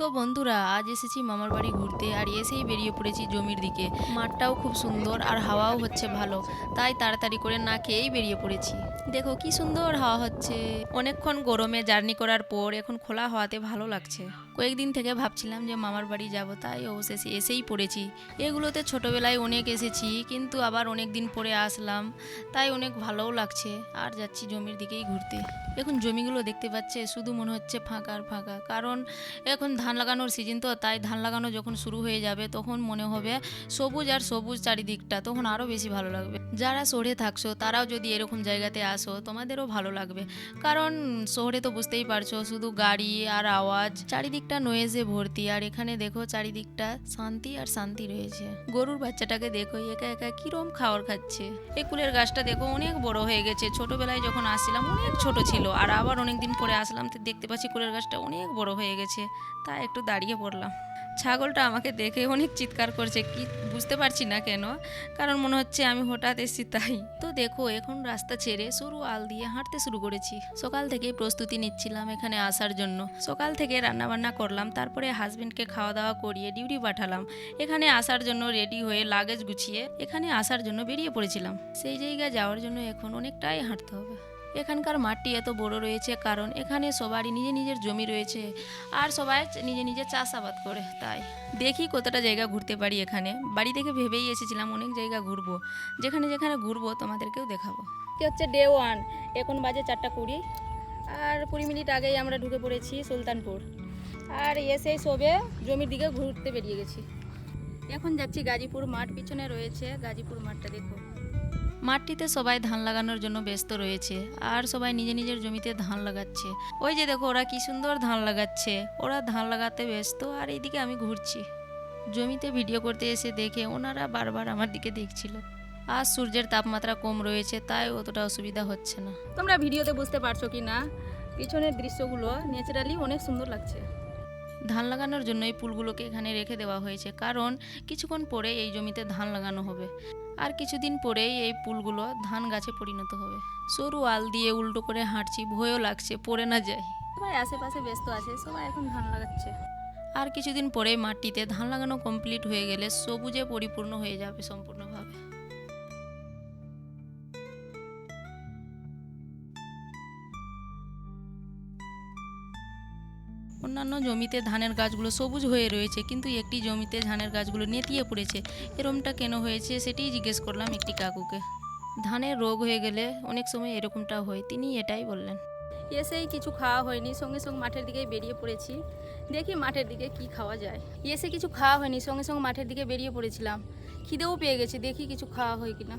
তো বন্ধুরা, আজ এসেছি মামার বাড়ি ঘুরতে আর এসেই বেরিয়ে পড়েছি জমির দিকে। মাঠটাও খুব সুন্দর আর হাওয়াও হচ্ছে ভালো, তাই তাড়াতাড়ি করে না খেয়েই বেরিয়ে পড়েছি। দেখো কি সুন্দর হাওয়া হচ্ছে। অনেকক্ষণ গরমে জার্নি করার পর এখন খোলা হাওয়াতে ভালো লাগছে। কয়েকদিন থেকে ভাবছিলাম যে মামার বাড়ি যাব, তাই অবশেষে এসেই পড়েছি। এগুলোতে ছোটবেলায় অনেক এসেছি, কিন্তু আবার অনেক দিন পরে আসলাম, তাই অনেক ভালোও লাগছে। আর যাচ্ছি জমির দিকেই ঘুরতে। এখন জমিগুলো দেখতে পাচ্ছে, শুধু মনে হচ্ছে ফাঁকা আর ফাঁকা, কারণ এখন ধান লাগানোর সিজন তো, তাই ধান লাগানো যখন শুরু হয়ে যাবে, তখন মনে হবে সবুজ আর সবুজ চারিদিকটা, তখন আরও বেশি ভালো লাগবে। যারা শহরে থাকছো, তারাও যদি এরকম জায়গাতে আসো, তোমাদেরও ভালো লাগবে। কারণ শহরে তো বুঝতেই পারছ, শুধু গাড়ি আর আওয়াজ, চারিদিকটা নয়েজে ভর্তি। আর এখানে দেখো চারিদিকটা শান্তি আর শান্তি রয়েছে। গরুর বাচ্চাটাকে দেখো একা একা কিরম খাওয়ার খাচ্ছে। এই কুলের গাছটা দেখো অনেক বড় হয়ে গেছে। ছোটবেলায় যখন আসছিলাম, অনেক ছোট ছিল। আর আবার অনেক দিন পরে আসলাম দেখতে পাচ্ছি কুলের গাছটা অনেক বড় হয়ে গেছে। তাই একটু দাঁড়িয়ে পড়লাম। ছাগলটা আমাকে দেখে অনেক চিৎকার করছে, কি বুঝতে পারছি না কেন, কারণ মনে হচ্ছে আমি হঠাৎ এসেছি তাই। তো দেখো, এখন রাস্তা ছেড়ে সরু আল দিয়ে হাঁটতে শুরু করেছি। সকাল থেকে প্রস্তুতি নিচ্ছিলাম এখানে আসার জন্য। সকাল থেকে রান্না বান্না করলাম, তারপরে হাজবেন্ডকে খাওয়া দাওয়া করিয়ে ডিউটি পাঠালাম। এখানে আসার জন্য রেডি হয়ে লাগেজ গুছিয়ে এখানে আসার জন্য বেরিয়ে পড়েছিলাম। সেই জায়গায় যাওয়ার জন্য এখন অনেকটাই হাঁটতে হবে। এখানকার মাঠটি এত বড় রয়েছে, কারণ এখানে সবারই নিজে নিজের জমি রয়েছে, আর সবাই নিজে নিজে চাষাবাদ করে, তাই। দেখি কতটা জায়গা ঘুরতে পারি এখানে। বাড়ি থেকে ভেবেই এসেছিলাম অনেক জায়গা ঘুরবো। যেখানে যেখানে ঘুরবো, তোমাদেরকেও দেখাবো। কি হচ্ছে ডে ওয়ান এখন বাজে চারটা কুড়ি, আর কুড়ি মিনিট আগেই আমরা ঢুকে পড়েছি সুলতানপুর। আর এসেই সবে জমির দিকে ঘুরতে বেরিয়ে গেছি। এখন যাচ্ছি গাজীপুর মাঠ, পিছনে রয়েছে গাজীপুর মাঠটা, দেখো। মাঠটিতে সবাই ধান লাগানোর জন্য ব্যস্ত রয়েছে আর সবাই নিজে নিজের জমিতে ধান লাগাচ্ছে। ওই যে দেখো ওরা কি সুন্দর ধান লাগাচ্ছে। ওরা ধান লাগাতে ব্যস্ত আর এইদিকে আমি ঘুরছি। জমিতে ভিডিও করতে এসে দেখে ওনারা বারবার আমার দিকে দেখছিল। আর সূর্যের তাপমাত্রা কম রয়েছে তাই অতটা অসুবিধা হচ্ছে না। তোমরা ভিডিওতে বুঝতে পারছ কি না? পিছনের দৃশ্যগুলো ন্যাচারালি অনেক সুন্দর লাগছে। ধান লাগানোর জন্য এই পুলগুলোকে এখানে রেখে দেওয়া হয়েছে কারণ কিছুক্ষণ পরে এই জমিতে ধান লাগানো হবে। আর কিছুদিন পরেই এই পুলগুলো ধান গাছে পরিণত হবে। সরু আল দিয়ে উল্টো করে হাঁটছি ভয়ও লাগছে পড়ে না যায় সবাই আশেপাশে ব্যস্ত আছে সবাই এখন ধান লাগাচ্ছে। আর কিছুদিন পরে মাটিতে ধান লাগানো কমপ্লিট হয়ে গেলে সবুজে পরিপূর্ণ হয়ে যাবে সম্পূর্ণভাবে অন্যান্য জমিতে ধানের গাছগুলো সবুজ হয়ে রয়েছে, কিন্তু একটি জমিতে ধানের গাছগুলো নেতিয়ে পড়েছে। এরমটা কেন হয়েছে সেটাই জিজ্ঞেস করলাম একটি কাকুকে। ধানের রোগ হয়ে গেলে অনেক সময় এরকমটা হয়, তিনি এটাই বললেন। এসেই কিছু খাওয়া হয়নি, সঙ্গে সঙ্গে মাঠের দিকে বেরিয়ে পড়েছি। দেখি মাঠের দিকে কি খাওয়া যায়। এসে কিছু খাওয়া হয়নি, সঙ্গে সঙ্গে মাঠের দিকে বেরিয়ে পড়েছিলাম। খিদেও পেয়ে গেছি, দেখি কিছু খাওয়া হয় কিনা।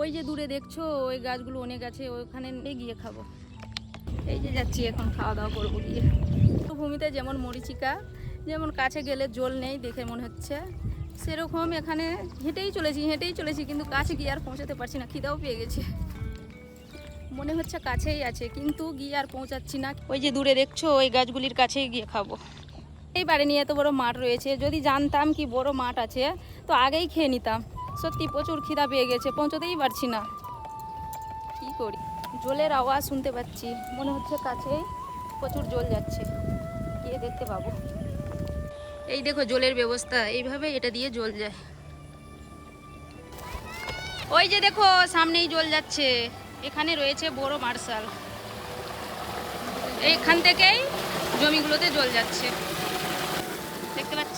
ওই যে দূরে দেখছ, ওই গাছগুলো অনেক আছে, ওইখানে গিয়ে খাব। এই যে যাচ্ছি, এখন খাওয়া দাওয়া করব গিয়ে। ভূমিতে যেমন মরিচিকা, যেমন কাছে গেলে জল নেই দেখে মনে হচ্ছে, সেরকম এখানে হেঁটেই চলেছি হেঁটেই চলেছি, কিন্তু কাছে গিয়ে আর পৌঁছাতে পারছি না, খিদাও পেয়ে গেছে। মনে হচ্ছে কাছেই আছে, কিন্তু গিয়ে আর পৌঁছাচ্ছি না। ওই যে দূরে দেখছ, ওই গাছগুলির কাছেই গিয়ে খাব। এইবারে নিয়ে এত বড় মাঠ রয়েছে, যদি জানতাম কি বড় মাঠ আছে, তো আগেই খেয়ে নিতাম। সত্যি প্রচুর খিদা পেয়ে গেছে, পৌঁছতেই পারছি না। কি করি? জলের আওয়াজ শুনতে পাচ্ছি। মনে হচ্ছে কাছেই প্রচুর জল যাচ্ছে। গিয়ে দেখতে পাবো। এই দেখো জলের ব্যবস্থা। এইভাবে এটা দিয়ে জল যায়। ওই যে দেখো, সামনেই জল যাচ্ছে। এখানে রয়েছে বড় মার্শাল। এইখান থেকেই জমিগুলোতে জল যাচ্ছে। দেখতে পাচ্ছ?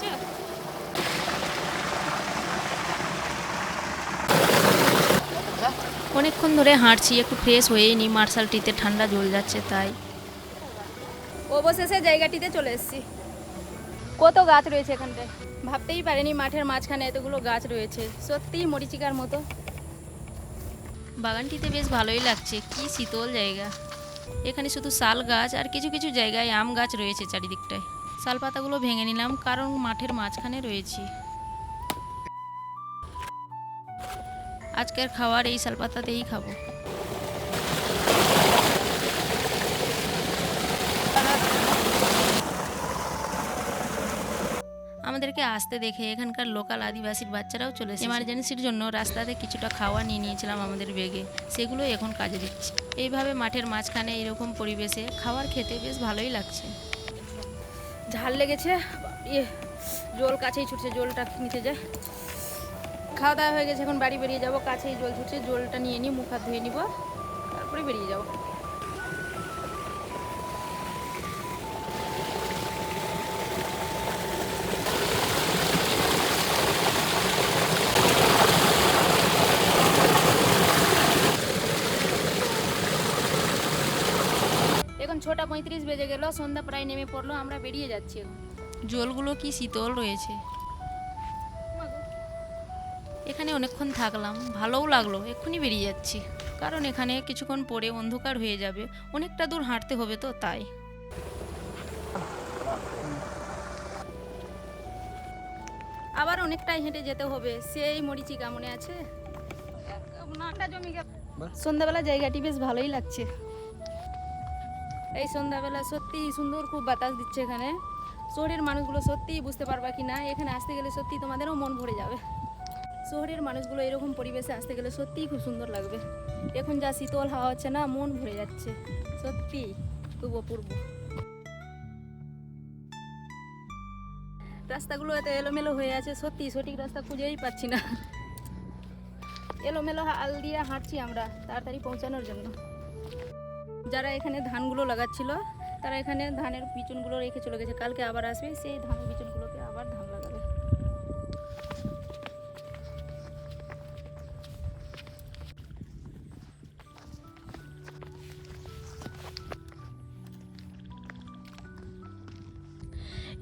অনেকক্ষণ ধরে হাঁটছি একটু ফ্রেশ হয়েই নি মার্শালটিতে ঠান্ডা জল যাচ্ছে তাই। অবশেষে জায়গাটিতে চলে এসেছি। কত গাছ রয়েছে এখানটায়? ভাবতেই পারিনি মাঠের মাঝখানে এতগুলো গাছ রয়েছে। সত্যিই মরিচিকার মতো। বাগানটিতে বেশ ভালোই লাগছে কি শীতল জায়গা। এখানে শুধু শাল গাছ আর কিছু কিছু জায়গায় আম গাছ রয়েছে চারিদিকটায়। শাল পাতাগুলো ভেঙে নিলাম কারণ মাঠের মাঝখানে রয়েছি। আজকের খাবার এই শাল পাতাতেই খাব। আমাদেরকে আসতে দেখে এখানকার লোকাল আদিবাসীর বাচ্চারাও চলে এমার্জেন্সির জন্য রাস্তাতে কিছুটা খাওয়া নিয়ে নিয়েছিলাম আমাদের বেগে সেগুলো এখন কাজে দিচ্ছি। এইভাবে মাঠের মাঝখানে এরকম পরিবেশে খাবার খেতে বেশ ভালোই লাগছে। ঝাল লেগেছে। ইয়ে জল কাছেই ছুটছে, জলটা নিতে যায়। খাওয়া দাওয়া হয়ে গেছে, এখন বাড়ি বেরিয়ে যাব। কাছেই জল ছুটছে জলটা নিয়ে নিই মুখ হাত ধুয়ে নিব, তারপরে বেরিয়ে যাব। এখন ছটা পঁয়ত্রিশ বেজে গেল, সন্ধ্যা প্রায় নেমে পড়ল, আমরা বেরিয়ে যাচ্ছি জলগুলো কি শীতল রয়েছে? এখানে অনেকক্ষণ থাকলাম ভালোও লাগল এক্ষুনি বেরিয়ে যাচ্ছি। কারণ এখানে কিছুক্ষণ পরে অন্ধকার হয়ে যাবে অনেকটা দূর হাঁটতে হবে তো তাই। আবার অনেকটাই হেঁটে যেতে হবে সেই মরিচিকা মনে আছে? নাটা জমি সন্ধ্যাবেলা জায়গাটি বেশ ভালোই লাগছে। এই সন্ধ্যাবেলা সত্যি সুন্দর খুব বাতাস দিচ্ছে এখানে। শহরের মানুষগুলো সত্যিই বুঝতে পারবা কি না এখানে আসতে গেলে সত্যি তোমাদেরও মন ভরে যাবে। শহরের মানুষগুলো এরকম পরিবেশে আসতে গেলে সত্যিই খুব সুন্দর লাগবে। এখন যা শীতল হাওয়া হচ্ছে না, মন ভরে যাচ্ছে। সত্যি খুব অপূর্ব রাস্তাগুলো এত এলোমেলো হয়ে আছে সত্যি সঠিক রাস্তা খুঁজেই পাচ্ছি না। এলোমেলো হাল দিয়ে হাঁটছি আমরা, তাড়াতাড়ি পৌঁছানোর জন্য। যারা এখানে ধানগুলো লাগাচ্ছিল, তারা এখানে ধানের বিচুনগুলো রেখে চলে গেছে। কালকে আবার আসবে, সেই ধানের বিচুনগুলোকে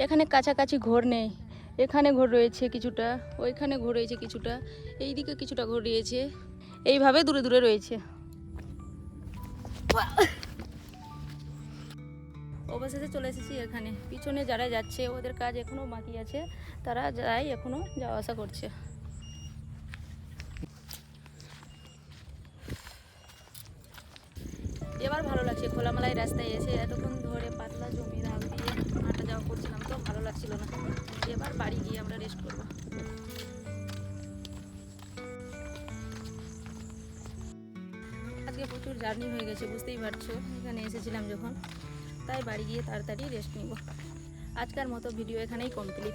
এখানে কাছাকাছি ঘর নেই। এখানে ঘর রয়েছে কিছুটা, ওইখানে ঘর রয়েছে কিছুটা এই দিকে কিছুটা ঘর রয়েছে। এইভাবে দূরে দূরে রয়েছে। অবশেষে চলে এসেছি এখানে। পিছনে যারা যাচ্ছে, ওদের কাজ এখনও বাকি আছে। তারা যাই এখনও যাওয়া আসা করছে। এবার ভালো লাগছে, খোলামেলায় রাস্তায় এসে এতক্ষণ ধরে পাতলা জমি। লাগছিল না। এবার বাড়ি গিয়ে আমরা রেস্ট করব। আজকে প্রচুর জার্নি হয়ে গেছে, বুঝতেই পারছ। এখানে এসেছিলাম যখন। তাই বাড়ি গিয়ে তাড়াতাড়ি রেস্ট নিব। আজকের মতো ভিডিও এখানেই কমপ্লিট